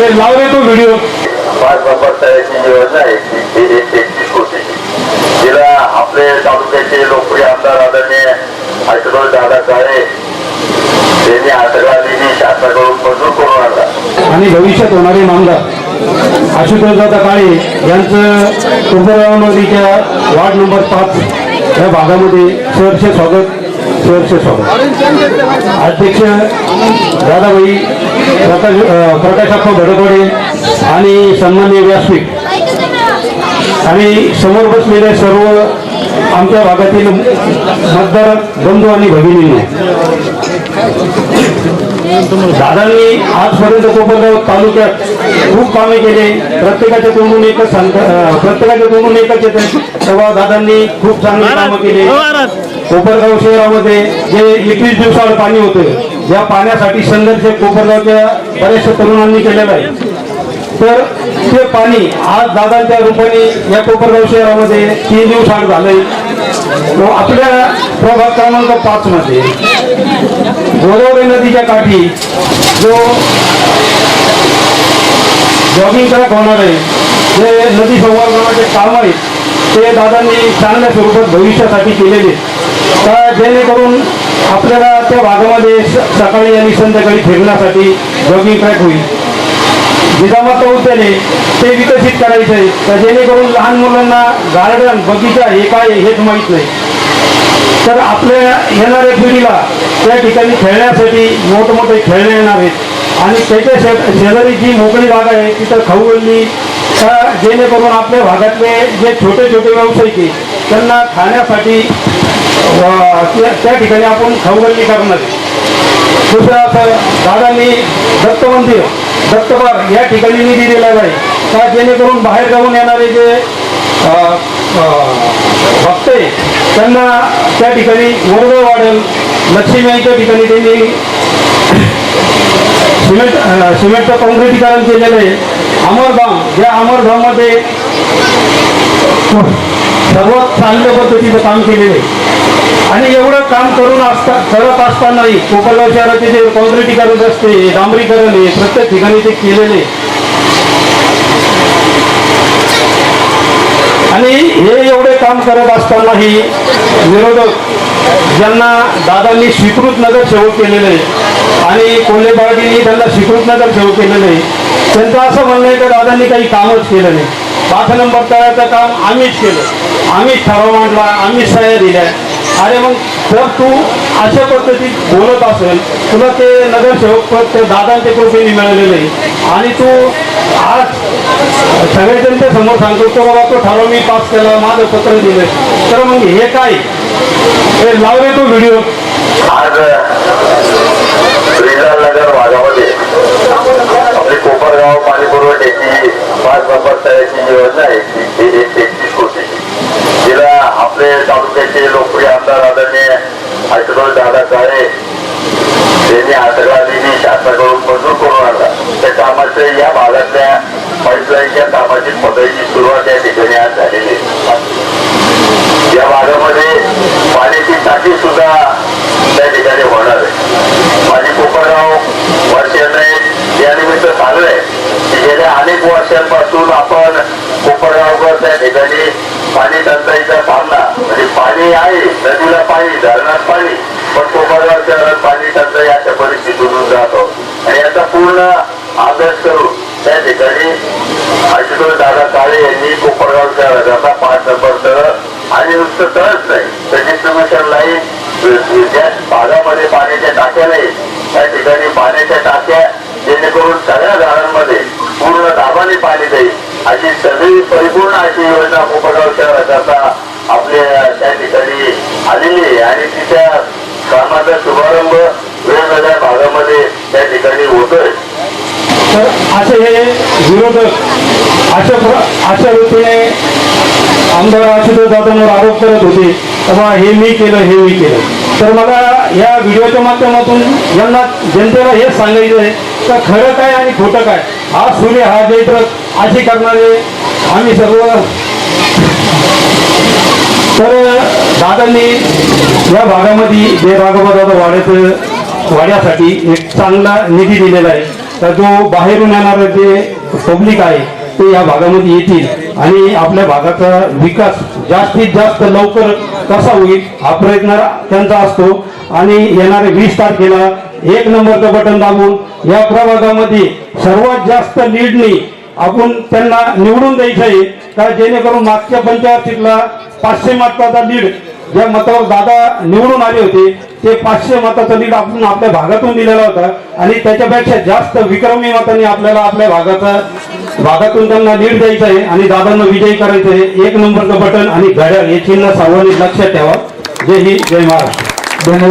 हे लावले तो व्हिडिओ पाच नंबर तयाची जी योजना आहे ती ती एक एकतीस कोटीची जिला आपले तालुक्याचे लोकप्रिय आमदार आदरणीय आशुतोष दादा काळे यांनी हा सगळा निधी शासनाकडून मंजूर करून आणला. आणि भविष्यात होणारे आमदार आशुतोषदादा काळे यांचं उपरानगरीच्या वार्ड नंबर पाच या भागामध्ये सहर्ष स्वागत सहर्ष स्वागत. अध्यक्ष दादाबाई प्रकाश अं, प्रकाशप्पा भडकवडे आणि सन्मान्य व्यासपीठ. आणि समोर बसलेले सर्व आमच्या भागातील मतदार बंधू आणि भगिनींनो दादांनी आजपर्यंत कोपरगाव तालुक्यात खूप कामे केले. प्रत्येकाच्या तोंडून एकच सांगता अं, प्रत्येकाच्या तोंडून एकच येते. तेव्हा दादांनी खूप चांगली कामं केली. कोपरगाव शहरामध्ये जे एकवीस दिवसावर पाणी होतं या पाण्यासाठी संघर्ष कोपरगावच्या बऱ्याचशा तरुणांनी केलेला आहे तर ते पाणी आज दादांच्या रूपाने या कोपरगाव शहरामध्ये तीन दिवस आड झालंय. तो आपल्या प्रभाग क्रमांक पाच मध्ये गोदावरी नदीच्या काठी जो जॉगिंग ट्रॅक होणार आहे जे नदी संवर्धनाचे काम आहेत ते दादांनी चांगल्या स्वरूपात भविष्यासाठी केलेले त्या जेणेकरून आपल्याला त्या भागामध्ये सकाळी आणि संध्याकाळी फिरण्यासाठी जॉगिंग ट्रॅक होईल. जिजामाता उद्याने ते विकसित करायचं आहे तर जेणेकरून लहान मुलांना गार्डन बगीचा हे काय हेच माहीत नाही. तर आपल्या येणाऱ्या पिढीला त्या ठिकाणी खेळण्यासाठी मोठमोठे खेळणे येणार आहेत. आणि त्याच्या शे शेजारी जी मोकळी जागा आहे तिथं खाऊगल्ली का जेणेकरून आपल्या भागातले जे छोटे छोटे व्यावसायिक आहे त्यांना खाण्यासाठी त्या- त्या ठिकाणी आपण खाऊगल्ली करणार आहे. दुसरं असं दादांनी दत्त मंदिर दत्तबार या ठिकाणी निधी दिलेला आहे का जेणेकरून बाहेर जाऊन येणारे जे भक्त आहे त्यांना त्या ठिकाणी वर्ग वाढेल. लक्ष्मीच्या ठिकाणी त्यांनी सिमेंट सिमेंटचं काँक्रिटीकरण केलेलं आहे. अमरधाम या अमरधाममध्ये सर्वात चांगल्या पद्धतीचं काम केलेलं आहे. आणि एवढं काम करून असता करत असतानाही कोकणगाव शहराचे जे कॉन्क्रिटीकरण रस्ते डांबरीकरण आहे प्रत्येक ठिकाणी ते केलेले. आणि हे एवढे काम करत असतानाही विरोधक ज्यांना दादांनी स्वीकृत नगरसेवक केलेले आणि कोल्हे बाळगींनी त्यांना स्वीकृत नगरसेवक केलेले त्यांचं असं म्हणणं आहे की दादांनी काही कामच केलं नाही. पाच नंबर तळ्याचं काम आम्हीच केलं. आम्हीच ठराव मांडला आम्हीच सह्या दिल्या. अरे मग जर तू अशा पद्धतीत बोलत असेल तुला ते नगरसेवक पद ते दादांच्या कृपेने मिळालेले. आणि तू आज सगळे समोर सांगतो तो बाबा तो ठराव मी पास केला माझं पत्र दिलं तर मग हे काय? हे लावले तो व्हिडिओ आज नगर भागामध्ये आपली कोपरगाव पाणी पुरवठ्याची पाच नंबर तयाची योजना आहे ती ती एक एकतीस कोटीची जिला आपले तालुक्याचे लोकप्रिय आमदार आदरणीय आशुतोष दादा काळे त्यांनी हा शासनाकडून मंजूर करून आणला. त्या कामाचे या भागातल्या पाईपलाईनच्या कामाची पदाची सुरुवात या ठिकाणी आज झालेली या भागामध्ये पाण्याची टाकी सुद्धा त्या ठिकाणी होणार आहे. माझी कोपरगाव वर्षाने या निमित्त आहे. की गेल्या अनेक वर्षांपासून आपण कोपरगावकर त्या ठिकाणी पाणी टंचाईचा सामना. म्हणजे पाणी आहे नदीला पाणी धरणात पाणी पण कोपरगाव शहरात पाणी टंचाई अशा परिस्थितीतून जातो. आणि याचा पूर्ण अभ्यास करून त्या ठिकाणी आशुतोष दादा काळे यांनी कोपरगाव शहराचा पाच नंबर तळ आणि नुसतं तळच नाही तर डिस्ट्रीब्युशन लाईन ज्या भागामध्ये पाण्याच्या टाक्या नाही त्या ठिकाणी पाण्याच्या टाक्या जेणेकरून सगळ्या झाडांमध्ये पूर्ण दाबाने पाणी जाईल अशी सगळी परिपूर्ण कोपरगाव आपल्या त्या ठिकाणी आलेली आहे आणि तिच्या कामाचा शुभारंभ वेगवेगळ्या भागामध्ये त्या ठिकाणी होतोय. तर असे हे विरोधक अशा अशा रीतीने आमदार आशुतोष दादांवर आरोप करत होते. बाबा हे मी केलं हे मी केलं. तर मला या व्हिडिओच्या माध्यमातून यांना जनतेला हेच सांगायचं आहे का खरं काय आणि खोटं काय? हा सूर्य हा जयद्रथ असे करणारे आम्ही सर्व तर दादांनी या भागामध्ये जे भागवत दादा वाड्याचं वाड्यासाठी एक चांगला निधी दिलेला आहे. तर जो बाहेरून येणारं जे पब्लिक आहे ते या भागामध्ये येतील आणि आपल्या भागाचा विकास जास्तीत जास्त लवकर कसा होईल हा प्रयत्न त्यांचा असतो. आणि येणारे वीस तारखेला एक नंबरचं बटन दाबून या प्रभागामध्ये सर्वात जास्त लीडनी आपण त्यांना निवडून द्यायचं आहे. का जेणेकरून मागच्या पंचायतीतला पाचशे मताचा लीड ज्या मतावर दादा निवडून आले होते ते पाचशे मताचा लीड आपण आपल्या भागातून दिलेला होता. आणि त्याच्यापेक्षा जास्त विक्रमी मतांनी आपल्याला आपल्या भागाचा भागातून त्यांना लीड द्यायचं आहे आणि दादांना विजयी करायचं आहे. एक नंबरचं बटन आणि घड्याळ हे चिन्ह सर्वांनी लक्षात ठेवा. जय हिंद जय महाराष्ट्र. धन्यवाद